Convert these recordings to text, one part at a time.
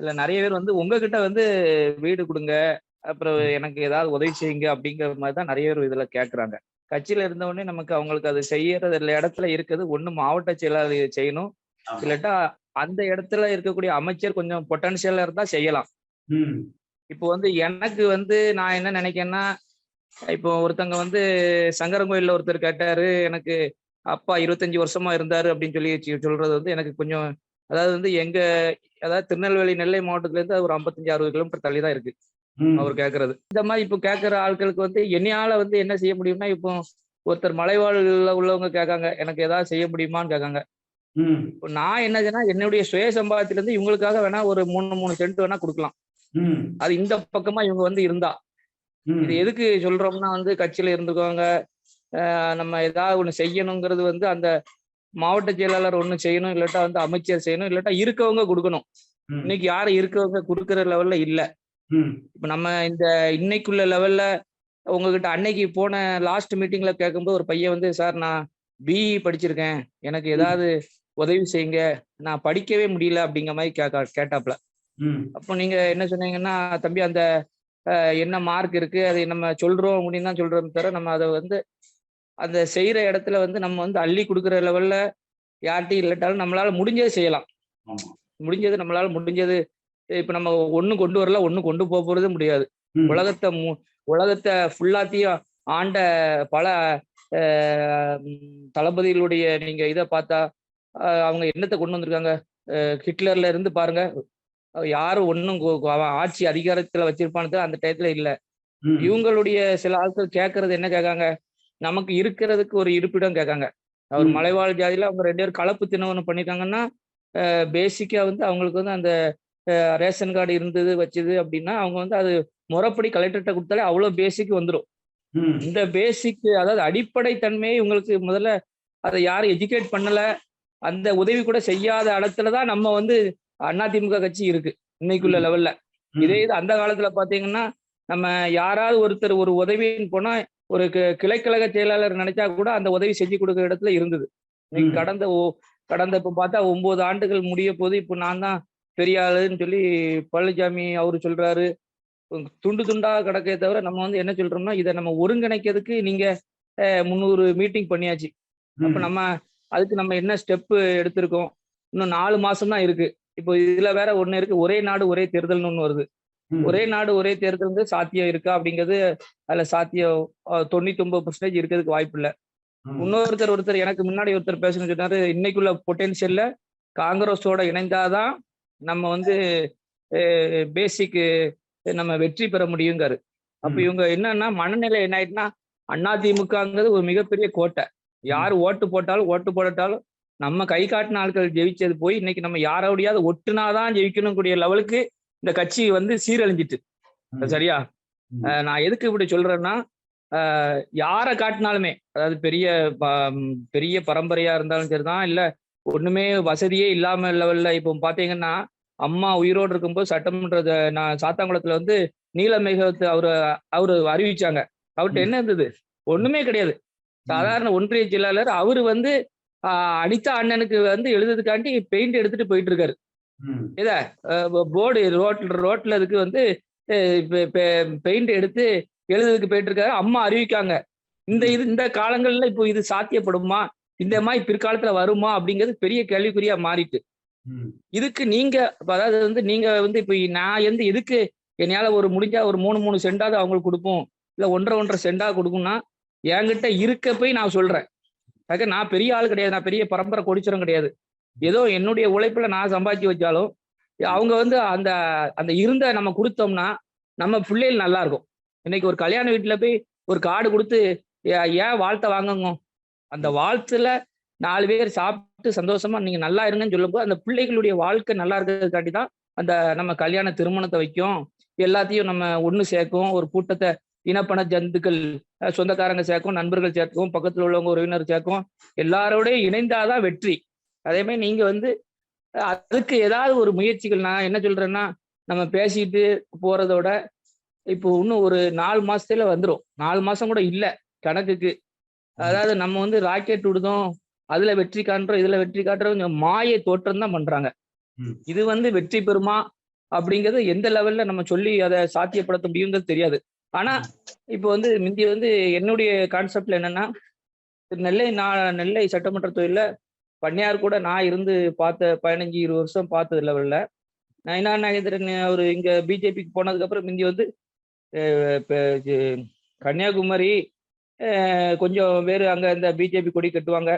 இல்ல நிறைய பேர் வந்து உங்ககிட்ட வந்து வீடு கொடுங்க அப்புறம் எனக்கு ஏதாவது உதவி செய்யுங்க அப்படிங்கிற மாதிரி தான் நிறைய பேர் இதுல கேக்குறாங்க. கட்சியில இருந்த உடனே நமக்கு அவங்களுக்கு அது செய்யறது இல்ல இடத்துல இருக்குது ஒண்ணு மாவட்ட செயலாளர் செய்யணும். இல்லாட்டா அந்த இடத்துல இருக்கக்கூடிய அமைச்சர் கொஞ்சம் பொட்டன்ஷியலா இருந்தா செய்யலாம். இப்போ வந்து எனக்கு வந்து நான் என்ன நினைக்கிறேன்னா இப்போ ஒருத்தங்க வந்து சங்கரங்கோயில்ல ஒருத்தர் கேட்டாரு எனக்கு அப்பா இருபத்தஞ்சு வருஷமா இருந்தாரு அப்படின்னு சொல்லி சொல்றது வந்து எனக்கு கொஞ்சம் அதாவது வந்து எங்க அதாவது திருநெல்வேலி நெல்லை மாவட்டத்துல இருந்து ஒரு ஐம்பத்தஞ்சு அறுபது கிலோமீட்டர் தள்ளி தான் இருக்கு அவர் கேட்கறது இந்த மாதிரி இப்போ கேட்கற ஆட்களுக்கு வந்து என்னையால வந்து என்ன செய்ய முடியும்னா இப்போ ஒருத்தர் மலைவாழ்ல உள்ளவங்க கேட்காங்க எனக்கு ஏதாவது செய்ய முடியுமான்னு கேட்காங்க நான் என்ன செய்யனா என்னுடைய சுய சம்பாதத்துல இருந்து இவங்களுக்காக வேணா ஒரு மூணு மூணு சென்ட் வேணா கொடுக்கலாம். அது இந்த பக்கமா இவங்க வந்து இருந்தா. இது எதுக்கு சொல்றோம்னா வந்து கட்சியில இருந்துக்கோங்க ஆஹ் நம்ம ஏதாவது ஒண்ணு செய்யணுங்கிறது வந்து அந்த மாவட்ட செயலாளர் ஒண்ணு செய்யணும் இல்லாட்டா வந்து அமைச்சர் செய்யணும் இல்லாட்டா இருக்கவங்க கொடுக்கணும். இன்னைக்கு யாரும் இருக்கவங்க கொடுக்குற லெவல்ல இல்ல. இப்ப நம்ம இந்த இன்னைக்குள்ள லெவல்ல உங்ககிட்ட அன்னைக்கு போன லாஸ்ட் மீட்டிங்ல கேட்கும்போது ஒரு பையன் வந்து சார் நான் பிஇ படிச்சிருக்கேன். எனக்கு ஏதாவது உதவி செய்யுங்க. நான் படிக்கவே முடியல. அப்படிங்கிற மாதிரி கேட்க கேட்டாப்ல. அப்போ நீங்க என்ன சொன்னீங்கன்னா தம்பி அந்த என்ன மார்க் இருக்கு? அதை நம்ம சொல்றோம். அப்படின்னு தான் சொல்றோம் தவிர நம்ம அதை வந்து அந்த செய்யற இடத்துல வந்து நம்ம வந்து அள்ளி கொடுக்குற லெவல்ல யார்கிட்டையும் இல்லாட்டாலும் நம்மளால முடிஞ்சதை செய்யலாம். முடிஞ்சது நம்மளால முடிஞ்சது. இப்ப நம்ம ஒண்ணு கொண்டு வரல ஒண்ணு கொண்டு போக போறது முடியாது. உலகத்தை மு- உலகத்தை ஃபுல்லாத்தையும் ஆண்ட பல தளபதிகளுடைய நீங்க இதை பார்த்தா அவங்க என்னத்தை கொண்டு வந்திருக்காங்க? ஹிட்லர்ல இருந்து பாருங்க. யாரும் ஒன்றும் அவன் ஆட்சி அதிகாரத்துல வச்சிருப்பானது அந்த டயத்துல இல்ல. இவங்களுடைய சில ஆட்கள் கேட்கறது என்ன கேட்காங்க? நமக்கு இருக்கிறதுக்கு ஒரு இருப்பிடம் கேட்காங்க. அவர். மலைவாழ் ஜாதியில அவங்க ரெண்டு பேரும் கலப்பு தினவனம் பண்ணிட்டாங்கன்னா பேசிக்கா வந்து அவங்களுக்கு வந்து அந்த ரேஷன் கார்டு இருந்தது வச்சது அப்படின்னா அவங்க வந்து அது முறைப்படி கலெக்டர்கிட்ட கொடுத்தாலே அவ்வளோ பேசிக் வந்துடும் இந்த பேசிக் அதாவது அடிப்படை தன்மையை உங்களுக்கு முதல்ல அதை யாரும் எஜுகேட் பண்ணல. அந்த உதவி கூட செய்யாத இடத்துல தான் நம்ம வந்து அதிமுக கட்சி இருக்கு. இன்னைக்குள்ள. லெவல்ல இதே இது அந்த காலத்துல பாத்தீங்கன்னா நம்ம யாராவது ஒருத்தர் ஒரு உதவின்னு போனா ஒரு கிளைக்கழக செயலாளர் நினைச்சா கூட அந்த உதவி செஞ்சு கொடுக்குற இடத்துல இருந்தது. ம். கடந்த ஓ- கடந்த இப்ப பார்த்தா ஒன்பது ஆண்டுகள் முடிய போது இப்போ நான் தான் பெரிய ஆளுன்னு சொல்லி பழனிசாமி அவரு சொல்றாரு. துண்டு துண்டா கிடக்கே தவிர நம்ம வந்து என்ன சொல்றோம்னா இதை நம்ம ஒருங்கிணைக்கிறதுக்கு நீங்க முந்நூறு மீட்டிங் பண்ணியாச்சு. அப்ப நம்ம அதுக்கு நம்ம என்ன ஸ்டெப் எடுத்திருக்கோம்? இன்னும் நாலு மாசம் தான் இருக்கு. இப்போ இதுல வேற ஒண்ணு இருக்கு. ஒரே நாடு ஒரே தேர்தல்னு ஒண்ணு வருது. ஒரே நாடு ஒரே தேர்தல் வந்து சாத்தியம் இருக்கா அப்படிங்கிறது அதுல சாத்தியம் தொண்ணூத்தி ஒன்பது பர்சன்டேஜ் இருக்கிறதுக்கு வாய்ப்பு இல்ல. இன்னொருத்தர் ஒருத்தர் எனக்கு முன்னாடி ஒருத்தர் பேசணும்னு சொன்னாரு இன்னைக்குள்ள பொட்டென்ஷியல்ல காங்கிரஸோட இணைந்தாதான் நம்ம வந்து பேசிக் நம்ம வெற்றி பெற முடியுங்காரு அப்ப. இவங்க என்னன்னா மனநிலை என்ன ஆயிட்டுனா அதிமுகங்கிறது ஒரு மிகப்பெரிய கோட்டை. யார் ஓட்டு போட்டாலும் ஓட்டு போடட்டாலும் நம்ம கை காட்டின ஆட்கள் ஜெயிச்சது போய் இன்னைக்கு நம்ம யாரோடையாவது ஒட்டுனாதான் ஜெயிக்கணும் கூடிய லெவலுக்கு இந்த கட்சி வந்து சீரழிஞ்சிட்டு சரியா? நான் எதுக்கு இப்படி சொல்றேன்னா யாரை காட்டினாலுமே அதாவது பெரிய பெரிய பரம்பரையா இருந்தாலும் சரிதான் இல்ல ஒண்ணுமே வசதியே இல்லாம லெவல்ல இப்போ பாத்தீங்கன்னா அம்மா உயிரோடு இருக்கும்போது சட்டமன்ற நான் சாத்தாங்குளத்துல வந்து நீலமேகத்தை அவரு அவரு அறிவிச்சாங்க. அவர்கிட்ட. என்ன இருந்தது? ஒண்ணுமே கிடையாது. சாதாரண ஒன்றிய செயலாளர் அவரு வந்து அனிதா அண்ணனுக்கு வந்து எழுதுறதுக்காண்டி பெயிண்ட் எடுத்துட்டு போயிட்டு இருக்காரு. ம், போர்டு ரோட்ல ரோட்ல இதுக்கு வந்து பெயிண்ட் எடுத்து எழுதுறதுக்கு போயிட்டு இருக்காரு அம்மா அறிவிக்காங்க. இந்த இது இந்த காலங்கள்ல இப்போ இது சாத்தியப்படுமா? இந்த மாதிரி பிற்காலத்துல வருமா? அப்படிங்கிறது பெரிய கேள்விக்குறியா மாறிட்டு. இதுக்கு நீங்க அதாவது வந்து நீங்க வந்து இப்ப நான் வந்து எதுக்கு என்னால ஒரு முடிஞ்சா ஒரு மூணு மூணு சென்டாவது அவங்களுக்கு கொடுப்போம்? இல்ல ஒன்றரை ஒன்றரை சென்டா கொடுக்கும்னா என்கிட்ட இருக்க போய் நான் சொல்றேன். அதுக்கு நான் பெரிய ஆள் கிடையாது. நான் பெரிய பரம்பரை கொடிச்சரம் கிடையாது. ஏதோ என்னுடைய உழைப்புல நான் சம்பாதிச்சு வச்சாலும் அவங்க வந்து அந்த அந்த இருந்த நம்ம கொடுத்தோம்னா நம்ம பிள்ளைகள் நல்லா இருக்கும் இன்னைக்கு ஒரு கல்யாண வீட்டுல போய் ஒரு கார்டு கொடுத்து ஏன் வாழ்த்தை வாங்குங்க? அந்த வாழ்த்துல நாலு பேர் சாப்பிட்டு சந்தோஷமா நீங்க நல்லா இருங்கன்னு சொல்லும்போது அந்த பிள்ளைகளுடைய வாழ்க்கை நல்லா இருக்கிறதுக்காண்டி தான் அந்த நம்ம கல்யாண திருமணத்தை வைக்கும். எல்லாத்தையும் நம்ம ஒன்று சேர்க்கும். ஒரு கூட்டத்தை இனப்பண ஜந்துக்கள் சொந்தக்காரங்க சேர்க்கும் நண்பர்கள் சேர்க்கும் பக்கத்தில் உள்ளவங்க உறவினர் சேர்க்கும். எல்லாரோடையும் இணைந்தாதான் வெற்றி. அதே மாதிரி நீங்க வந்து அதுக்கு ஏதாவது ஒரு முயற்சிகள் நான் என்ன சொல்றேன்னா நம்ம பேசிட்டு போறதோட இப்போ இன்னும் ஒரு நாலு மாசத்துல வந்துரும். நாலு மாசம் கூட இல்ல கணக்குக்கு. அதாவது நம்ம வந்து ராக்கெட் விடுதோம் அதுல வெற்றி காண்றோம் இதுல வெற்றி காட்டுறோம் கொஞ்சம் மாய தோற்றம் தான் பண்றாங்க. இது வந்து வெற்றி பெறுமா அப்படிங்கிறது எந்த லெவல்ல நம்ம சொல்லி அதை சாத்தியப்படுத்த முடியுங்கிறது தெரியாது. ஆனா இப்போ வந்து முந்தி வந்து என்னுடைய கான்செப்ட்ல என்னன்னா நெல்லை நான் நெல்லை சட்டமன்ற தொகுதியில பண்ணையார் கூட நான் இருந்து பார்த்த பதினஞ்சு இருபது வருஷம் பார்த்தது லெவல்ல நயனா நாகேந்திரன் அவர் இங்க பிஜேபிக்கு போனதுக்கு அப்புறம் முந்தி வந்து கன்னியாகுமரி கொஞ்சம் பேர் அங்க இந்த பிஜேபி கொடி கட்டுவாங்க.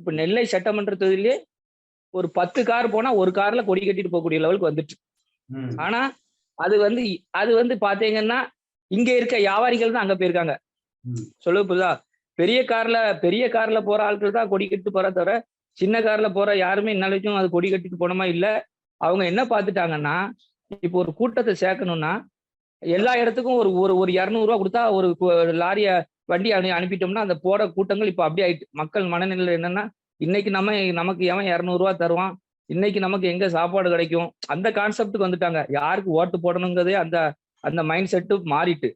இப்ப நெல்லை சட்டமன்ற தொகுதியிலே ஒரு பத்து கார் போனா ஒரு கார்ல கொடி கட்டிட்டு போகக்கூடிய லெவலுக்கு வந்துட்டு. ம், ஆனா அது வந்து அது வந்து பாத்தீங்கன்னா இங்க இருக்க வியாபாரிகள் தான் அங்க போயிருக்காங்க. சொல்ல புரியுதா? பெரிய கார்ல பெரிய கார்ல போற ஆட்கள் தான் கொடி கட்டிட்டு போறா தவிர சின்ன கார்ல போற யாருமே இன்ன வரைக்கும் அது கொடி கட்டிட்டு போனோமா இல்ல. அவங்க என்ன பார்த்துட்டாங்கன்னா இப்போ ஒரு கூட்டத்தை சேர்க்கணும்னா எல்லா இடத்துக்கும் ஒரு ஒரு ஒரு இரநூறுவா கொடுத்தா ஒரு லாரியை லாரிய வண்டி அனு அனுப்பிட்டோம்னா அந்த போட கூட்டங்கள் இப்போ அப்படியே ஆயிட்டு மக்கள் மனநிலை என்னன்னா இன்னைக்கு நம்ம நமக்கு எவன் இரநூறுவா தருவான்? இன்னைக்கு நமக்கு எங்க சாப்பாடு கிடைக்கும்? அந்த கான்செப்டுக்கு வந்துட்டாங்க. யாருக்கு ஓட்டு போடணுங்கிறதே அந்த அந்த மைண்ட் செட்டு மாறிட்டு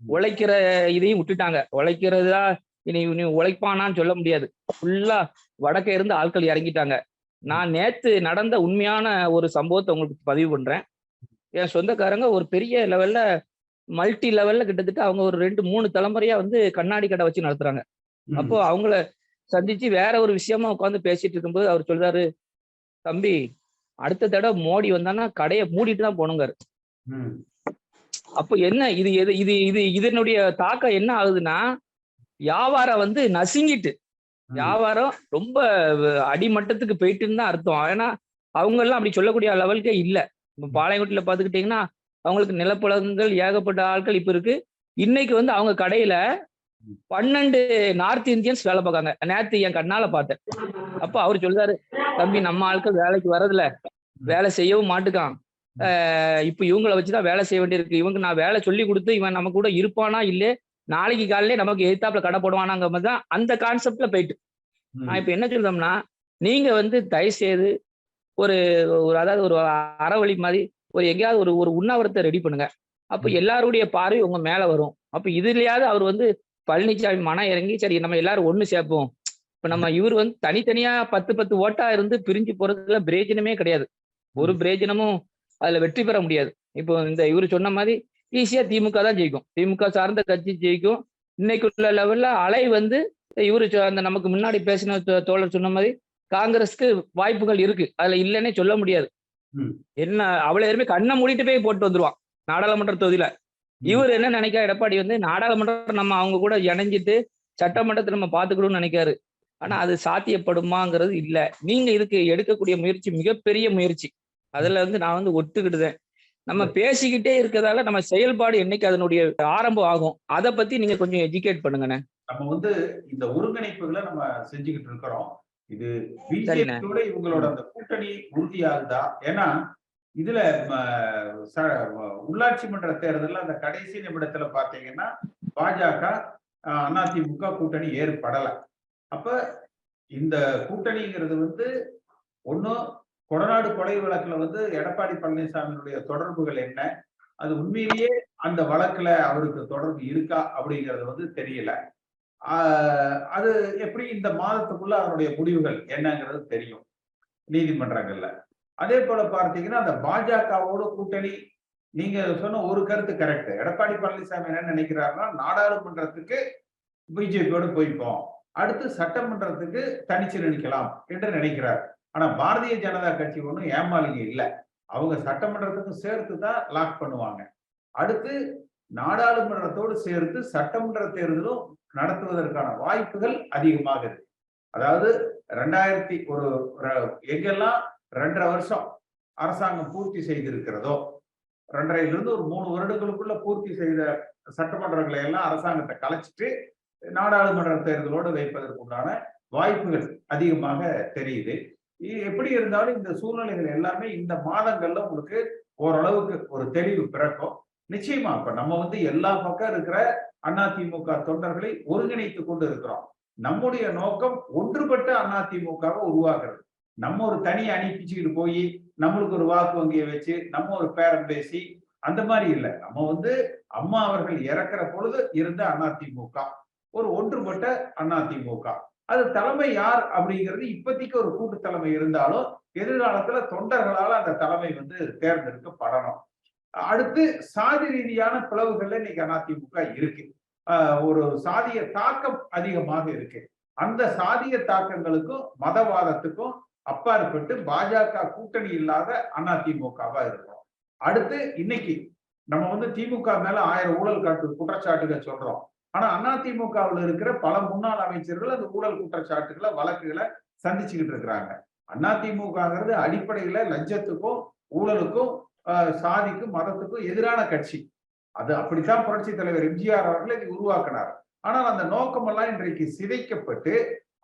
உழைக்கிற இதையும் விட்டுட்டாங்க. உழைக்கிறதா இனி இனி உழைப்பானான்னு சொல்ல முடியாது. ஃபுல்லா வடக்க இருந்து ஆட்கள் இறங்கிட்டாங்க. நான் நேத்து நடந்த உண்மையான ஒரு சம்பவத்தை உங்களுக்கு பதிவு பண்றேன். என் சொந்தக்காரங்க ஒரு பெரிய லெவல்ல மல்டி லெவல்ல கிட்டத்தட்ட அவங்க ஒரு ரெண்டு மூணு தலைமுறையா வந்து கண்ணாடி கடை வச்சு நடத்துறாங்க. அப்போ அவங்கள சந்திச்சு வேற ஒரு விஷயமா உட்காந்து பேசிட்டு இருக்கும்போது அவர் சொல்றாரு தம்பி அடுத்த தடவை மோடி வந்தான்னா கடையை மூடிட்டு தான் போகணுங்காரு ம், அப்போ என்ன இது எது இது இது இதனுடைய தாக்கம் என்ன ஆகுதுன்னா வியாபாரம் வந்து நசுங்கிட்டு. வியாபாரம் ரொம்ப அடிமட்டத்துக்கு போயிட்டுன்னு தான் அர்த்தம். ஏன்னா அவங்க எல்லாம் அப்படி சொல்லக்கூடிய லெவலுக்கே இல்ல. இப்ப பாளையங்கோட்டில பாத்துக்கிட்டீங்கன்னா அவங்களுக்கு நிலப்பழகங்கள் ஏகப்பட்ட ஆட்கள் இப்ப இருக்கு. இன்னைக்கு வந்து அவங்க கடையில பன்னெண்டு நார்த் இந்தியன்ஸ் வேலை பார்க்காங்க நேத்து என் கண்ணால பார்த்தேன். அப்ப அவர் சொல்றாரு தம்பி நம்ம ஆட்கள் வேலைக்கு வரதில்ல வேலை செய்யவும் மாட்டுக்கான். ஆஹ் இப்ப இவங்கள வச்சுதான் வேலை செய்ய வேண்டியிருக்கு. இவங்க நான் வேலை சொல்லி கொடுத்து இவன் நம்ம கூட இருப்பானா இல்லே நாளைக்கு காலையில நமக்கு எதிர்த்தாப்புல கடை போடுவானாங்க மாதிரி தான் அந்த கான்செப்ட்ல போயிட்டு. நான் இப்ப என்ன சொல்றோம்னா நீங்க வந்து தயவு செய்து ஒரு ஒரு அதாவது ஒரு அறவழி மாதிரி ஒரு எங்கேயாவது ஒரு ஒரு உண்ணாவிரத்தை ரெடி பண்ணுங்க. அப்ப எல்லாருடைய பார்வை உங்க மேல வரும். அப்ப இதுலயாவது அவர் வந்து பழனிசாமி மனம் இறங்கி சரி நம்ம எல்லாரும் ஒண்ணு சேர்ப்போம். இப்ப நம்ம இவர் வந்து தனித்தனியா பத்து பத்து ஓட்டா இருந்து பிரிஞ்சு போறதுல பிரயோஜனமே கிடையாது. ஒரு பிரயோஜனமும் அதுல வெற்றி பெற முடியாது. இப்போ இந்த இவர் சொன்ன மாதிரி ஈஸியா திமுக தான் ஜெயிக்கும். திமுக சார்ந்த கட்சி ஜெயிக்கும். இன்னைக்கு உள்ள லெவல்ல அலை வந்து இவரு அந்த நமக்கு முன்னாடி பேசின தோழர் சொன்ன மாதிரி காங்கிரஸ்க்கு வாய்ப்புகள் இருக்கு. அதுல இல்லைன்னே சொல்ல முடியாது. என்ன அவ்வளவு பேருமே கண்ணை மூடிட்டு போய் போட்டு வந்துருவான். நாடாளுமன்ற தொகுதியில. இவர் என்ன நினைக்க எடப்பாடி வந்து நாடாளுமன்றம் நம்ம அவங்க கூட இணைஞ்சிட்டு சட்டமன்றத்தை நம்ம பாத்துக்கணும்னு நினைக்காரு ஆனா அது சாத்தியப்படுமாங்கிறது இல்ல. நீங்க இதுக்கு எடுக்கக்கூடிய முயற்சி மிகப்பெரிய முயற்சி. அதுல வந்து நான் வந்து ஒத்துக்கிட்டுதேன். நம்ம பேசிக்கிட்டே இருக்கிறதால நம்ம செயல்பாடு என்னைக்கு அதனுடைய ஆரம்பம் ஆகும்? அதை பத்தி நீங்க கொஞ்சம் எஜுகேட் பண்ணுங்கண்ணே. நம்ம வந்து இந்த ஒருங்கிணைப்புகளை நம்ம செஞ்சுக்கிட்டு இருக்கிறோம். இது. பிஜேபியோட இவங்களோட அந்த கூட்டணி உறுதியாகுதா? ஏன்னா இதுல உள்ளாட்சி மன்ற தேர்தல்ல அந்த கடைசி நிமிடத்துல பாத்தீங்கன்னா பாஜக அதிமுக கூட்டணி ஏற்படல. அப்ப இந்த கூட்டணிங்கிறது வந்து ஒண்ணும் கொடநாடு கொலை வழக்குல வந்து எடப்பாடி பழனிசாமியினுடைய தொடர்புகள் என்ன? அது உண்மையிலேயே அந்த வழக்குல அவருக்கு தொடர்பு இருக்கா அப்படிங்கறது வந்து தெரியல. அது எப்படி இந்த மாதத்துக்குள்ள அவருடைய முடிவுகள் என்னங்கிறது தெரியும் நீதிமன்றங்கள்ல. அதே போல பார்த்தீங்கன்னா அந்த பாஜகவோட கூட்டணி நீங்க சொன்ன ஒரு கருத்து கரெக்ட். எடப்பாடி பழனிசாமி என்ன நினைக்கிறாருன்னா நாடாளுமன்றத்துக்கு பிஜேபியோட போய்ப்போம். அடுத்து சட்டமன்றத்துக்கு தனிச்சு நினைக்கலாம் என்று நினைக்கிறார். ஆனா பாரதிய ஜனதா கட்சி ஒன்றும் ஏமாளிங்க இல்லை. அவங்க சட்டமன்றத்துக்கும் சேர்த்து தான் லாக் பண்ணுவாங்க. அடுத்து நாடாளுமன்றத்தோடு சேர்த்து சட்டமன்ற தேர்தலும் நடத்துவதற்கான வாய்ப்புகள் அதிகமாக இருக்கு. அதாவது ரெண்டாயிரத்தி ஒரு எங்கெல்லாம் ரெண்டரை வருஷம் அரசாங்கம் பூர்த்தி செய்திருக்கிறதோ ரெண்டரையிலிருந்து ஒரு மூணு வருடங்களுக்குள்ள பூர்த்தி செய்த சட்டமன்றங்களை எல்லாம் அரசாங்கத்தை கலைச்சிட்டு நாடாளுமன்ற தேர்தலோடு வைப்பதற்குண்டான வாய்ப்புகள் அதிகமாக தெரியுது. எப்படி இருந்தாலும் இந்த சூழ்நிலைகள் எல்லாமே இந்த மாதங்கள்ல உங்களுக்கு ஓரளவுக்கு ஒரு தெளிவு பிறக்கும். நிச்சயமா இப்ப நம்ம வந்து எல்லா பக்கம் இருக்கிற அதிமுக தொண்டர்களை ஒருங்கிணைத்து கொண்டு இருக்கிறோம். நம்முடைய நோக்கம் ஒன்றுபட்ட அதிமுகவை உருவாக்குறது. நம்ம ஒரு தனி அணி பிச்சுக்கிட்டு போய் நம்மளுக்கு ஒரு வாக்கு வங்கியை வச்சு நம்ம ஒரு பேரம் பேசி அந்த மாதிரி இல்லை. நம்ம வந்து அம்மா அவர்கள் இறக்குற பொழுது இருந்த அதிமுக ஒரு ஒன்றுபட்ட அதிமுக அது தலைமை யார் அப்படிங்கிறது இப்போதைக்கு ஒரு கூட்டு தலைமை இருந்தாலும் எதிர்காலத்துல தொண்டர்களால அந்த தலைமை வந்து தேர்ந்தெடுக்கப்படணும். அடுத்து சாதி ரீதியான பிளவுகள்ல இன்னைக்கு அதிமுக இருக்கு. ஒரு சாதிய தாக்கம் அதிகமாக இருக்கு. அந்த சாதிய தாக்கங்களுக்கும் மதவாதத்துக்கும் அப்பாற்பட்டு பாஜக கூட்டணி இல்லாத அதிமுகவா இருக்கும் அடுத்து இன்னைக்கு நம்ம வந்து திமுக மேல ஆயிரம் ஊழல் காட்டு குற்றச்சாட்டுகள் சொல்றோம். ஆனா அதிமுகவில் இருக்கிற பல முன்னாள் அமைச்சர்கள் அந்த ஊழல் குற்றச்சாட்டுகளை வழக்குகளை சந்திச்சுக்கிட்டு இருக்கிறாங்க. அதிமுகங்கிறது அடிப்படையில லஞ்சத்துக்கும் ஊழலுக்கும் ஆஹ் சாதிக்கும் மதத்துக்கும் எதிரான கட்சி. அது அப்படித்தான் புரட்சி தலைவர் எம்ஜிஆர் அவர்களை இதை உருவாக்கினார். ஆனால் அந்த நோக்கமெல்லாம் இன்றைக்கு சிதைக்கப்பட்டு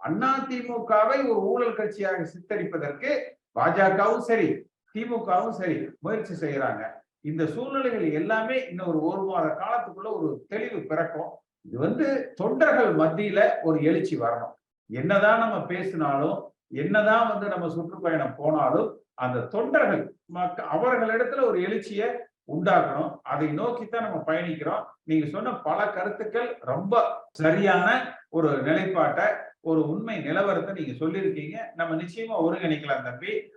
அதிமுகவை ஒரு ஊழல் கட்சியாக சித்தரிப்பதற்கு பாஜகவும் சரி திமுகவும் சரி முயற்சி செய்யறாங்க. இந்த சூழ்நிலைகள் எல்லாமே இன்னும் ஒரு ஒரு மாத காலத்துக்குள்ள ஒரு தெளிவு பிறக்கும். இது வந்து தொண்டர்கள் மத்தியில ஒரு எழுச்சி வரணும். என்னதான் நம்ம பேசினாலும் என்னதான் வந்து நம்ம சுற்றுப்பயணம் போனாலும் அந்த தொண்டர்கள் மக்க- அவர்களிடத்துல ஒரு எழுச்சியை உண்டாக்கணும். அதை நோக்கித்தான் நம்ம பயணிக்கிறோம். நீங்க சொன்ன பல கருத்துக்கள் ரொம்ப சரியான ஒரு நிலைப்பாட்டை ஒரு உண்மை நிலவரத்தை நீங்க சொல்லியிருக்கீங்க. நம்ம நிச்சயமா ஒருங்கிணைக்கலாம் தம்பி.